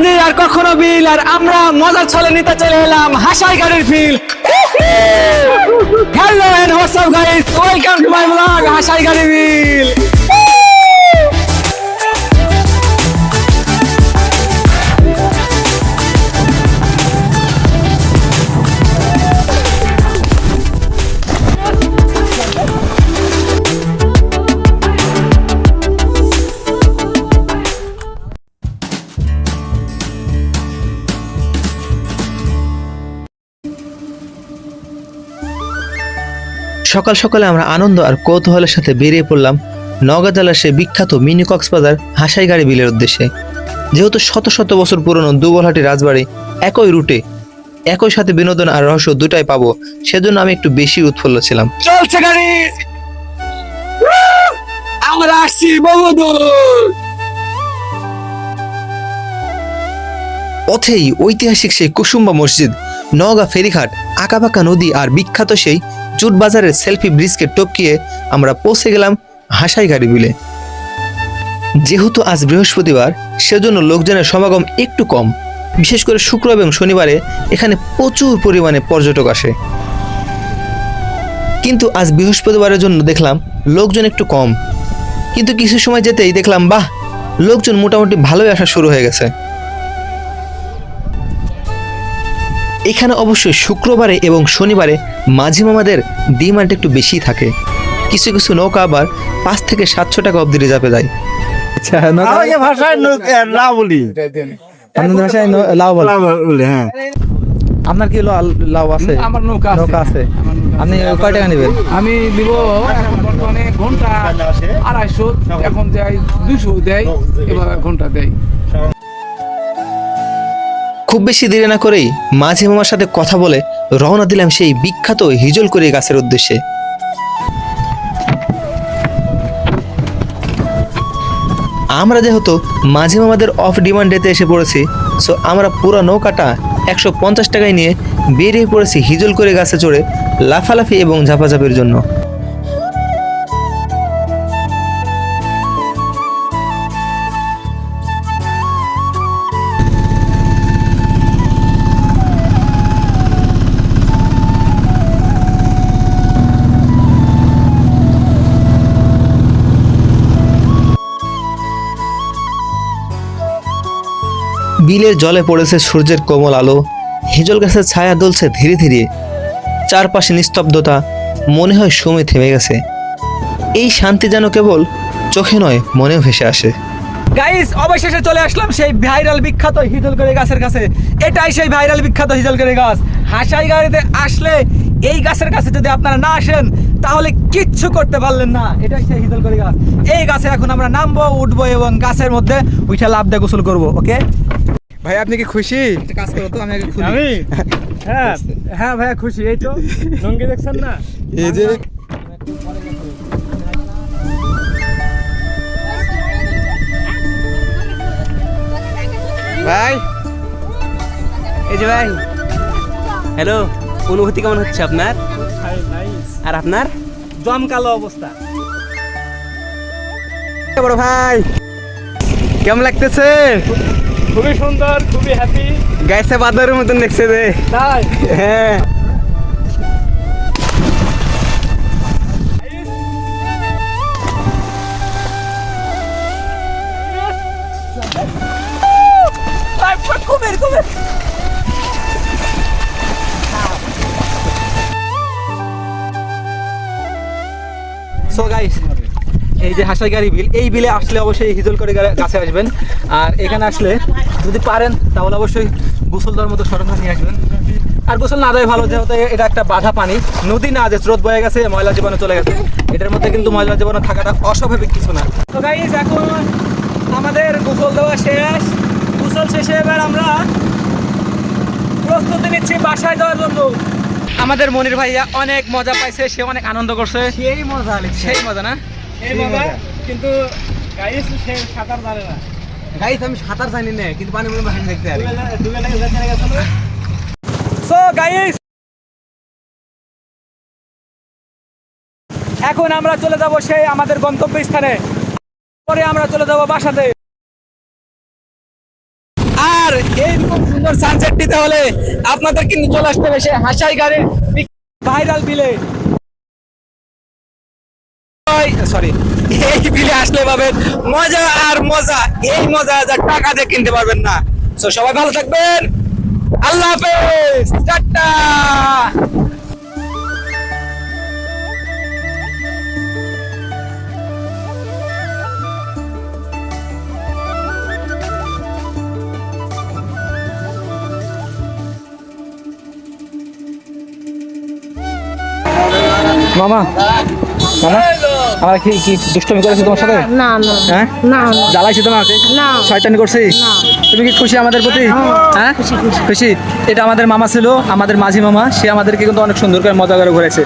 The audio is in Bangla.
নদী আর কখনো বিল আর আমরা মজার ছলে নিতে চলে এলাম হাসাই গাড়ির feel. Hello and what's up guys welcome to my blog হাসাই গাড়ির বিল সকাল সকালে আমরা আনন্দ আর কৌতূহলের সাথে বেরিয়ে পড়লাম নওগাঁ জেলার সে বিখ্যাত মিনি কক্সবাজার হাসাই গাড়ি বিলের উদ্দেশ্যে। যেহেতু শত শত বছর পুরনো দুবলহাটি রাজবাড়ি একই রুটে একই সাথে বিনোদন আর রহস্য দুটাই পাবো সেজন্য আমি একটু বেশি উৎফুল্ল ছিলাম। চলছে গাড়ি! আমরা আসছি পথেই ঐতিহাসিক সেই কুসুম্বা মসজিদ নওগাঁ ফেরিঘাট আঁকাবাঁকা নদী আর বিখ্যাত সেই জুট বাজারের সেলফি ব্রিজকে টপকিয়ে আমরা পৌঁছে গেলাম হাসাই গাড়ি বিলে যেহেতু আজ বৃহস্পতিবার, সেজন্য লোকজনের সমাগম একটু কম। বিশেষ করে শুক্র এবং শনিবারে এখানে প্রচুর পরিমাণে পর্যটক আসে। কিন্তু আজ বৃহস্পতিবারের জন্য দেখলাম লোকজন একটু কম। কিন্তু কিছু সময় যেতেই দেখলাম, বাহ! লোকজন মোটামুটি ভালোই আসা শুরু হয়ে গেছে। এখানে অবশ্যই শুক্রবারে এবং শনিবারে মাঝি মামাদের ডিমান্ড একটু বেশি থাকে। কিছু কিছু নৌকা আবার পাঁচ থেকে সাতশো টাকা অব্দি রিজার্ভে যায় আচ্ছা ভাষায় নৌ- বলি। আপনাদের ভাষায় লাউ বলে। হ্যাঁ। আপনার কি লাউ- লাউ আছে? আমার নৌকা নৌকা আছে। আপনি কয় টাকা নেবেন? আমি দিব বর্তমানে ঘণ্টা আড়াইশো এখন দেয় দুশো দেয় এবার ঘণ্টা দেয়। খুব বেশি দেরি না করেই মাঝি মামার সাথে কথা বলে রওনা দিলাম সেই বিখ্যাত হিজল করে গাছের উদ্দেশ্যে। আমরা যেহেতু মাঝি মামাদের অফ ডিমান্ডেতে এসে পড়েছি সো আমরা পুরো নৌকাটা একশো পঞ্চাশ টাকায় নিয়ে বেরিয়ে পড়েছি হিজল করে গাছে চড়ে লাফালাফি এবং ঝাপাঝাপির জন্য। বিলের জলে পড়েছে সূর্যের কোমল আলো। হেজল গাছের ছায়া দুলছে ধীরে ধীরে। চারপাশে নিস্তব্ধতা, মনে হয় সময় থেমে গেছে। এই শান্তি যেন কেবল চোখে নয়, মনেও ভেসে আসে। গাইস অবশেষে চলে আসলাম সেই ভাইরাল বিখ্যাত হিজলকড়ি গাছের কাছে। এটাই সেই ভাইরাল বিখ্যাত হিজলকড়ি গাছ। হাসাই গাড়িতে আসলে এই গাছের কাছে যদি আপনারা না আসেন, তাহলে কিচ্ছু করতে পারলেন না। এটাই সেই হিজলকড়ি গাছ। এই গাছে এখন আমরা নামবো, উঠবো এবং গাছের মধ্যে উঠে লাভ দিয়ে গোসল করব ওকে ভাই আপনি কি খুশি? কাজ করো তো আমি আগে খুলি। আমি? হ্যাঁ হ্যাঁ ভাইয়া খুশি। এই তো লঙ্গি দেখছেন না? এই যে ভাই। এই যে ভাই। হ্যালো অনুভূতি কেমন হচ্ছে আপনার? আর আপনার? জমকালো অবস্থা। বড় ভাই কেমন লাগতেছে? খুবই সুন্দর খুবই হ্যাপি গাইছে বাদরের মতন দেখছে রে তাই? হ্যাঁ। কুমির কুমির সো গাইস এই যে হাসাইগাড়ি বিল এই বিলে আসলে অবশ্যই হিজল করে কাছে আসবেন। আর এখানে আসলে যদি পারেন তাহলে অবশ্যই গোসল দেওয়ার মতো সরঞ্জাম নিয়ে আসবেন। আর গোসল না দেয় ভালো যেহেতু এটা একটা বাধা পানি। নদী না যে স্রোত বয়ে গেছে ময়লা জীবাণু চলে গেছে। এটার মধ্যে কিন্তু ময়লা জীবাণু থাকাটা অস্বাভাবিক কিছু না। তো গাইস এখন আমাদের গোসল দেওয়া শেষ। গোসল শেষে এবার আমরা প্রস্তুতি নিচ্ছি বাসায় যাওয়ার জন্য। আমাদের মনির ভাইয়া অনেক মজা পাইছে সে অনেক আনন্দ করছে। সেই মজা সেই মজা না? এই কিন্তু গাইস সে সাঁতার জানে না। গাইস আমি সাঁতার জানি না কিন্তু মনে দেখতে পারি। ডুবে ডুবে লাগে যেখানে গেছিল সো গাইস এখন আমরা চলে যাব সেই আমাদের গন্তব্য স্থানে পরে আমরা চলে যাব বাসাতে। আর সুন্দর সানসেট নিতে হলে আপনাদের কিন্তু চলে আসতে হবে সে হাসাই গাড়ির ভাইরাল বিলে সরি এই বিলে আসলে পাবেন মজা আর মজা। এই মজা যা টাকা দিয়ে কিনতে পারবেন না। তো সবাই ভালো থাকবেন। আল্লাহ হাফেজ। টাটা। মামা মামা। আমার কি কি দুষ্টমি করেছি তোমার সাথে? না না হ্যাঁ? না জ্বালাইছি তোমাকে? না। শয়তানি করছি? তুমি কি খুশি আমাদের প্রতি? হ্যাঁ? খুশি। এটা আমাদের মামা ছিল আমাদের মাঝি মামা। সে আমাদেরকে কিন্তু অনেক সুন্দর করে মজা করে ঘুরেছে।